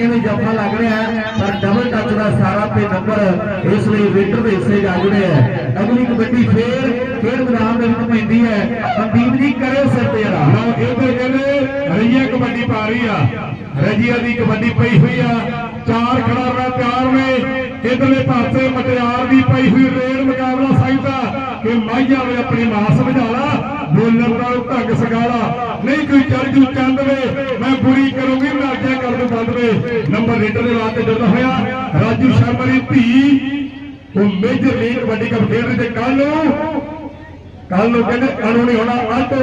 ਕਹਿੰਦੇ ਜੱਫਾ ਲੱਗ ਰਿਹਾ ਪਰ ਡਬਲ ਟੱਚ ਦਾ ਸਾਰਾ ਤੇ ਨੰਬਰ ਇਸ ਲਈ ਵੇਟਰ ਦੇ ਹਿੱਸੇ ਜਾ ਜੁੜਿਆ ਹੈ। ਅਗਲੀ ਕਬੱਡੀ ਫੇਰ ਖੇਡ ਮੈਦਾਨ ਦੇ ਵਿੱਚ ਪੈਂਦੀ ਹੈ। ਮਨਦੀਪ ਜੀ, ਕਰਿਓ ਸਿਰ ਤੇ ਜਰਾ ਲਓ ਇਧਰ ਕਹਿੰਦੇ ਰਈਆ ਕਬੱਡੀ ਪਾ ਰਹੀ ਆ। ਰਜੀਆ ਦੀ ਕਬੱਡੀ ਪਈ ਹੋਈ ਆ। ਚਾਰ ਖਿਡਾਰੀਆਂ ਤਿਆਰ ਨੇ। ਇਧਰਲੇ ਪਾਸੇ ਮਟਿਆਰ ਦੀ ਪਈ ਹੋਈ ਰੇਡ ਮੁਕਾਬਲਾ ਸਾਈਦਾ ਕਿ ਮਾਈਆ ਵੇ ਆਪਣੀ ਮਾਂ ਸਮਝਾਲਾ ਬੋਲਣ ਦਾ ਢੰਗ ਸਗਾਲਾ। ਨਹੀਂ, ਕੋਈ ਚੜ ਜੂ ਚੰਦ ਵੇ, ਮੈਂ ਬੁਰੀ ਕਰ ਵੇ ਦੇ ਵਾਸਤੇ ਜੁੜਦਾ ਹੋਇਆ ਰਾਜੂ ਸ਼ਰਮਾ ਦੀ ਧੀ, ਉਹ ਮੇਜਰ ਲੀਗ ਕਬੱਡੀ ਕੱਪ ਖੇਡ ਤੇ ਕੱਲ ਨੂੰ। ਕੱਲ ਨੂੰ ਕਹਿੰਦੇ ਕਾਨੂੰਨੀ ਹੋਣਾ ਅੱਜ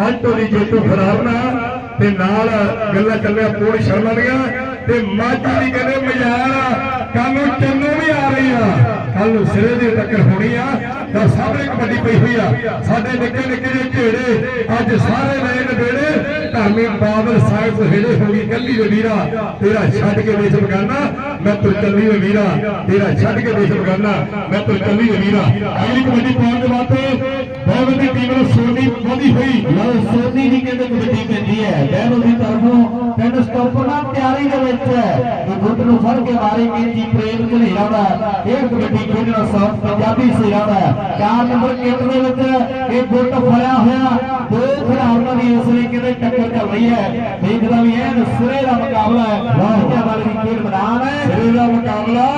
ਆਲਟੋ ਦੀ ਜੇਤੂ ਫਰਾਰਨਾ ਤੇ ਨਾਲ ਗੱਲਾਂ ਚੱਲਿਆ ਪੂਰੀ ਸ਼ਰਮਾ ਦੀਆਂ। ਤੇ ਮਾਝੀ ਦੀ ਕਹਿੰਦੇ ਮਜ਼ਾਰ ਕੱਲ ਨੂੰ ਚੰਨੋ ਵੀ ਆ ਰਹੀ ਆ। ਕੱਲ ਨੂੰ ਸਿਰੇ ਦੀ ਟੱਕਰ ਹੋਣੀ ਆ। ਤਾਂ ਸਾਹਮਣੇ ਕਬੱਡੀ ਪਈ ਹੋਈ ਆ। ਸਾਡੇ ਨਿੱਕੇ ਨਿੱਕੇ ਜਿਹੇ ਝੇੜੇ ਅੱਜ ਸਾਰੇ ਨਏ ਨਵੇੜੇ ਧਰਮੀ ਬਾਦਲ ਸਾਹਿਬ ਸਹੇੜੇ ਹੋ ਗਈ ਕੱਲੀ ਦੇ ਵੀਰਾ, ਤੇਰਾ ਛੱਡ ਕੇ ਦੇਸ਼ ਬਗਾਨਾ। ਮੈਂ ਤੁਰ ਚੱਲੀ ਵੇ ਵੀਰਾ, ਤੇਰਾ ਛੱਡ ਕੇ ਦੇਸ਼ ਬਗਾਨਾ। ਮੈਂ ਤੁਰ ਚੱਲੀ ਵੇ ਵੀਰਾ। ਅਗਲੀ ਕਬੱਡੀ ਪਾਉਣ ਦੇ ਵਾਸਤੇ ਬਹੁਤ ਵੱਡੀ ਟੀਮ ਨੂੰ ਸੋਨੀ ਵਧੀ ਹੋਈ। ਲਓ, ਸੋਨੀ ਦੀ ਕਹਿੰਦੇ ਕਬੱਡੀ ਪੈਂਦੀ ਹੈ। ਬਹਿਰੋ ਦੀ ਵਿੱਚ ਹੈ ਤੇ ਗੁੱਟ ਨੂੰ ਫੜ ਕੇ ਮਾਰੇ ਜੀ ਪ੍ਰੇਮ ਝਲੇਰਾ ਦਾ। ਇਹ ਕਬੱਡੀ ਖੇਡਣਾ ਸੌਫ ਪੰਜਾਬੀ ਸਿਰਾਂ ਦਾ। ਚਾਰ ਨੰਬਰ ਕਿੱਟ ਦੇ ਵਿੱਚ ਇਹ ਗੁੱਟ ਫੜਿਆ ਹੋਇਆ। ਦੋ ਖਿਡਾਰੀਆਂ ਦੀ ਇਸ ਲਈ ਕਹਿੰਦੇ ਟੱਕਰ ਚੱਲ ਰਹੀ ਹੈ। ਦੇਖਦਾ ਵੀ ਇਹ ਸਿਰੇ ਦਾ ਮੁਕਾਬਲਾ ਹੈ। ਵਾਹ। ਵਾਲੀ ਖੇਡ ਮੈਦਾਨ ਹੈ। ਸਿਰੇ ਦਾ ਮੁਕਾਬਲਾ।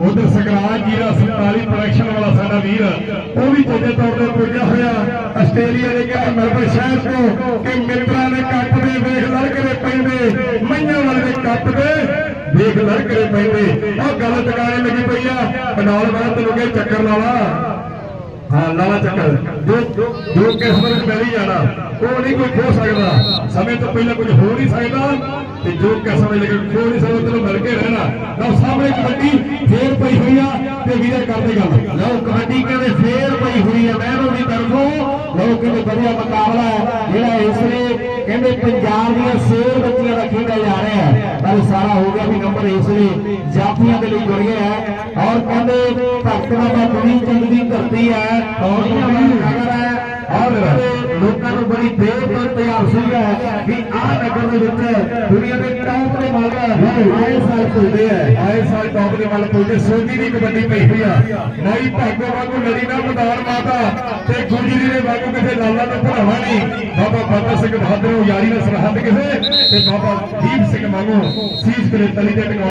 ਉਧਰ ਸਗਰਾਜ ਜੀਰਾ 47 ਪ੍ਰੋਡਕਸ਼ਨ ਵਾਲਾ ਸਾਡਾ ਵੀਰ ਉਹ ਵੀ ਚੰਗੇ ਤੌਰ ਤੇ ਪੁੱਜਿਆ ਹੋਇਆ। ਆਸਟ੍ਰੇਲੀਆ ਦੇ ਕਹਿੰਦੇ ਮੈਲਬਨ ਸ਼ਹਿਰ ਤੋਂ ਕਿ ਮਿੱਤਰਾਂ ਨੇ ਕੱਪ ਦੇ ਵੇਖ ਲੜਕਰੇ ਪੈਂਦੇ ਮਈਆਂ ਵਾਲੇ ਦੇ। ਕੱਪ ਲੜਕਰੇ ਪੈਂਦੇ। ਉਹ ਗੱਲ ਟਿਕਾਣੇ ਲੱਗੀ ਪਈ ਆ। ਕਨਾਲ ਵਾਲਾ ਤੈਨੂੰ ਕਹੇ ਚੱਕਰ ਲਾਲਾ ਹਾਂ ਲਾਲਾ ਚੱਕਰ। ਜੋ ਜੋ ਕਿਸਮਤ ਵਿੱਚ ਹੀ ਜਾਣਾ, ਉਹ ਨਹੀਂ ਕੋਈ ਖੋ ਸਕਦਾ। ਸਮੇਂ ਤੋਂ ਪਹਿਲਾਂ ਕੁਝ ਹੋ ਨਹੀਂ ਸਕਦਾ ਤੇ ਜੋ ਕਿਸਮਤ ਵਿੱਚ ਖੋ ਨਹੀਂ ਸਕਦਾ, ਤੈਨੂੰ ਮਿਲ ਕੇ ਰਹਿਣਾ। ਲਓ, ਸਾਹਮਣੇ ਕਬੱਡੀ ਫੇਰ ਪਈ ਹੋਈ ਆ ਤੇ ਵੀਰੇ ਕਰਦੇ ਗੱਲ। ਲਓ, ਕਬੱਡੀ ਕਹਿੰਦੇ ਫੇਰ ਪਈ ਹੋਈ ਆ ਮਹਿਰੋ ਦੀ ਤਰਫੋਂ ਲਓ ਕਹਿੰਦੇ ਵਧੀਆ ਮੁਕਾਬਲਾ ਹੈ। ਜਿਹੜਾ ਇਸ ਲਈ ਕਹਿੰਦੇ ਪੰਜਾਬ ਦੀਆਂ ਸੇਰ ਬੱਚੀਆਂ ਦਾ ਖੇਡਿਆ ਜਾ ਰਿਹਾ ਹੈ। ਪਰ ਹੋ ਗਿਆ ਵੀ ਨੰਬਰ ਇਸ ਲਈ ਜਾਫੀਆਂ ਦੇ ਲਈ ਜੁੜ ਗਿਆ ਹੈ ਔਰ ਕਹਿੰਦੇ ਭਗਤ ਬਾਬਾ ਗੁਰੀ ਚੰਦ ਦੀ ਧਰਤੀ ਹੈ ਔਰ ਨਗਰ ਹੈ ਔਰ ਲੋਕਾਂ ਨੂੰ ਬੜੀ ਦੇਰ ਤੋਂ ਸੀਗਾ ਵੀ ਆਹ ਨਗਰ ਦੇ ਵਿੱਚ ਦੁਨੀਆ ਦੇ ਟੌਪ ਦੇ ਮਾਲਕ ਆਏ ਸਾਲ ਪੁੱਜਦੇ ਹੈ, ਆਏ ਸਾਲ ਟੌਪ ਦੇ ਵੱਲ ਪੁੱਜੇ ਸੋਨੀ ਦੀ ਕਬੱਡੀ ਪਈ ਹੋਈ ਆ। ਨਹੀਂ, ਭਾਗੋ ਵਾਂਗੂ ਲੜੀ ਨਾ ਮੈਦਾਨ ਮਾਤਾ ਤੇ ਗੁਜਰੀ ਕਿਸੇ ਲਾਲਾ ਦਾ ਭਰਾਵਾ ਨਹੀਂ। ਬਾਬਾ ਫਤਿਹ ਸਿੰਘ ਬਹਾਦਰ ਨੂੰ ਯਾਰੀ ਨਾਲ ਸਰਹੱਦ ਕਿਸੇ ਤੇ ਬਾਬਾ ਦੀਪ ਸਿੰਘ ਵਾਂਗੂ ਸੀਸ ਤੇ ਤਲੀ ਤੇ